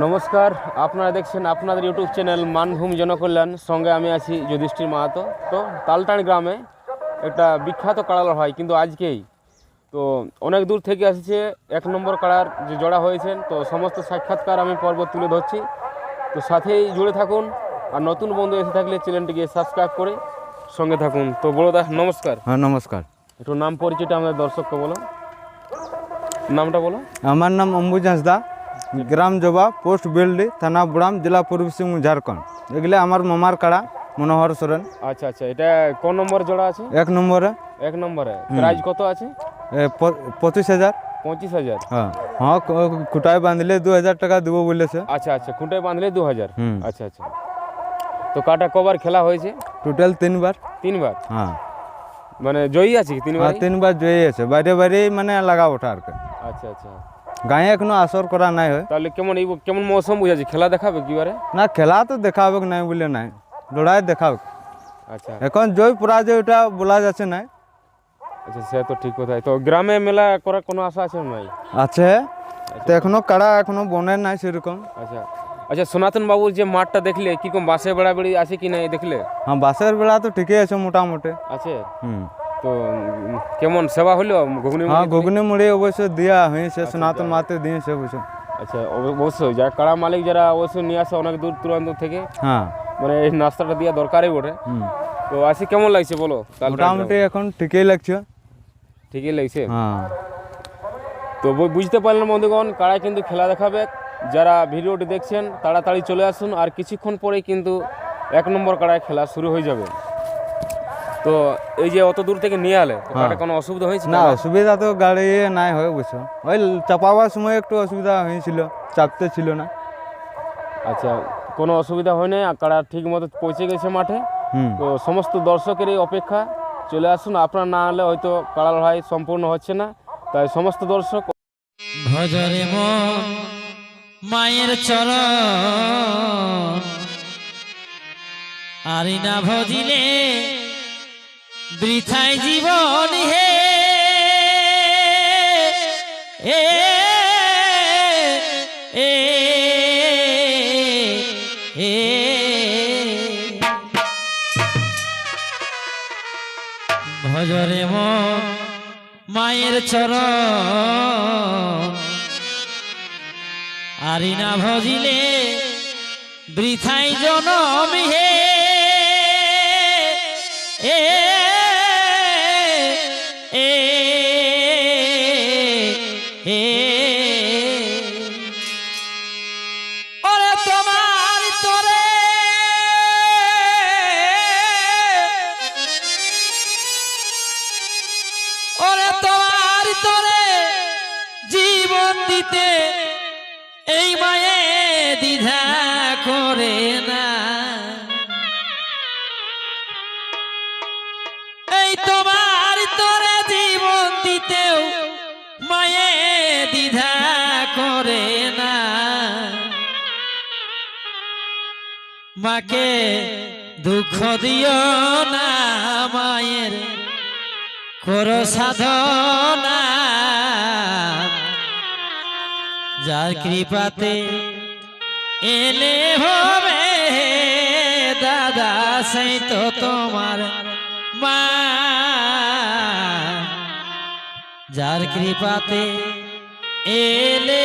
নমস্কার আপনারা দেখছেন আপনাদের ইউটিউব চ্যানেল মানভূম জনকল্যাণ। সঙ্গে আমি আছি যুধিষ্ঠির মাহাতো। তো তালটান গ্রামে একটা বিখ্যাত কাড়াল হয় কিন্তু আজকেই। তো অনেক দূর থেকে আসছে এক নম্বর কাড়ার যে জোড়া হয়েছেন তো সমস্ত সাক্ষাৎকার আমি পর্ব তুলে ধরছি। তো সাথেই জুড়ে থাকুন আর নতুন বন্ধু এসে থাকলে চ্যানেলটিকে সাবস্ক্রাইব করে সঙ্গে থাকুন। তো বড়দা নমস্কার। হ্যাঁ নমস্কার। একটু নাম পরিচয়টা আমাদের দর্শককে বলো। নামটা বলো। আমার নাম অম্বুজ হাঁসদা গ্রাম জবা পোস্ট বেলডি থানা বুড়াম জেলা পূর্ব সিংভূম ঝাড়খণ্ড। এগুলো আমার মামার কাড়া মনোহর সোরেন। আচ্ছা আচ্ছা এটা কোন নম্বর জোড়া আছে? এক নম্বরে। এক নম্বরে। প্রাইস কত আছে? পঁচিশ হাজার। পঁচিশ হাজার। হ্যাঁ। হ্যাঁ খুঁটায় বাঁধলে দু হাজার টাকা দেবো বলেছে। আচ্ছা আচ্ছা খুঁটায় বাঁধলে দু হাজার। আচ্ছা আচ্ছা। তো কাটা কবার খেলা হয়েছে? টোটাল তিনবার। তিনবার? হ্যাঁ। মানে জয়ী আছে তিনবার হ্যাঁ তিনবার জয়ী আছে। বাইরে বাইরেই মানে লাগা ওঠা আর কি। আচ্ছা আচ্ছা। গায়ে এখনও আসর করা নাই হয়। তাহলে কেমন এই কেমন মৌসুম বুঝাচ্ছে খেলা দেখাবে কিবারে না খেলা তো দেখাবে নাই বলে নাই। লড়াই দেখাবে আচ্ছা। এখন জয় পরাজয় ওটা বলা যাচ্ছে না আচ্ছা সে তো ঠিক কথাই। তো গ্রামে মেলা করার কোনো আশা আছে নাই? আছে। তো এখনও কাড়া এখনও বনে নাই সেরকম। আচ্ছা। আচ্ছা সনাতন বাবুর যে মাঠটা দেখলে কীরকম বাসে বেড়াবেড়ি আছে কি নাই দেখলে? হ্যাঁ বাসের বেলা তো ঠিকই আছে মোটামুটি। আছে? হুম। তো কেমন সেবা হলো ঘুগনি হ্যাঁ ঘুগনি মুড়ি অবশ্য দেওয়া হয়েছে সনাতন মাতে দিয়েছে অবশ্য। আচ্ছা অব- অবশ্যই যারা কাড়া মালিক যারা অবশ্যই নিয়ে আসে অনেক দূর দূরান্ত থেকে হ্যাঁ। মানে এই নাস্তাটা দেওয়া দরকারই বটে। তো আসি কেমন লাগছে বলো? মোটামুটি এখন ঠিকই লাগছে। ঠিকই লাগছে? হ্যাঁ। তো বুঝতে পারলেন বন্ধুগণ কাড়াই কিন্তু খেলা দেখাবে। যারা ভিডিওটি দেখছেন তাড়াতাড়ি চলে আসুন আর কিছুক্ষণ পরেই কিন্তু এক নম্বর কাড়ায় খেলা শুরু হয়ে যাবে। তো এই যে অত দূর থেকে নিয়ে আলে তো কোনো অসুবিধা হয়েছে না অসুবিধা তো গাড়ি নাই হয় অবশ্য ওই চাপাবার সময় একটু অসুবিধা হয়েছিল চাপতে ছিল না। আচ্ছা কোনো অসুবিধা হয় নাই আর কাড়া ঠিক মতো পৌঁছে গেছে মাঠে। হুম। তো সমস্ত দর্শকেরই অপেক্ষা চলে আসুন আপনার না হলে হয়তো কাড়া লড়াই সম্পূর্ণ হচ্ছে না। তাই সমস্ত দর্শক ভজরে মন মায়ের চরণ। আরি না ভজিলে বৃথায় জীবন হে। এ ভজরে মায়ের চরণ। আরি না ভজিলে বৃথাই জনম হে। এ তোমার তোরে জীবন দিতে এই মায়ে দ্বিধা করে না। এই তোমার তোরে জীবন দিতেও মায়ে দ্বিধা করে না। মাকে দুঃখ দিও না মায়ের। করো সাধনা। যার কৃপাতে এলে হবে দাদা সেই তো তোমার মা। যার কৃপাতে এলে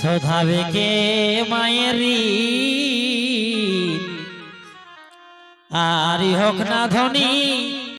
শোধাবে কে মায়েরি। আর হোক না ধনী